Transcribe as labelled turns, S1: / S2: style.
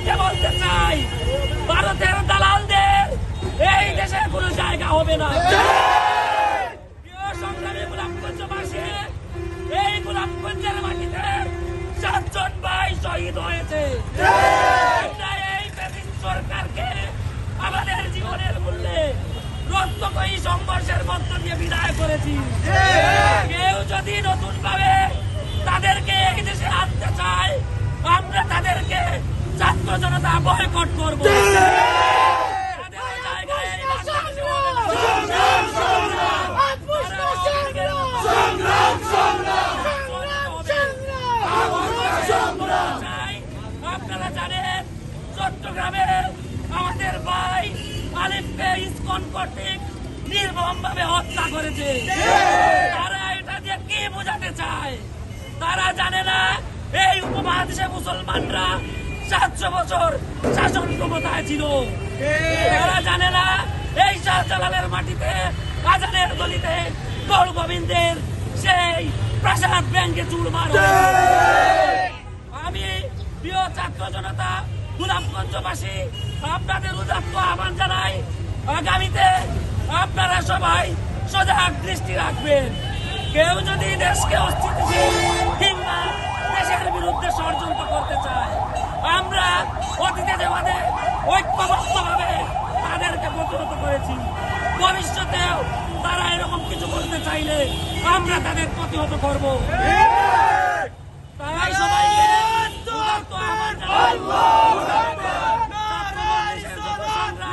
S1: সরকারকে বলতে চাই, ভারতের দালালদের এই দেশে কোনো জায়গা হবে না। সংগ্রামী গোলাপগঞ্জবাসী এই হয়েছে। এই সরকারকে আমাদের জীবনের মূল্যে রক্তকয়ী সংঘর্ষের বয়কট করব। আপনারা জানেন চট্টগ্রামে আমাদের ভাই আলিফকে ইসকন কর্তৃক নির্মম ভাবে হত্যা করেছে তারা এটা দিয়ে কি বোঝাতে চায় তারা জানে না, এই উপমহাদেশে মুসলমানরা সাতশো বছর শাসন ক্ষমতায় ছিল। তারা জানে না, এই শাহজালালের মাটিতে আজানের গলিতে গৌর গোবিন্দের সেই প্রাসাদ ব্যাংকে চুর মারো। আমি প্রিয় ছাত্র জনতা, গোলাপগঞ্জবাসী, আপনাদের উদাত্ত আহ্বান জানাই, আগামীতে আপনারা সবাই সজাগ দৃষ্টি রাখবেন। কেউ যদি দেশকে অস্থিতিশীল কিংবা দেশের বিরুদ্ধে ষড়যন্ত্র করতে চায় আমরা অতীতে ঐক্যবদ্ধ ঐক্যবদ্ধভাবে তাদেরকে প্রতিহত করেছি। ভবিষ্যতেও তারা এরকম কিছু করতে চাইলে আমরা তাদের প্রতিহত করব।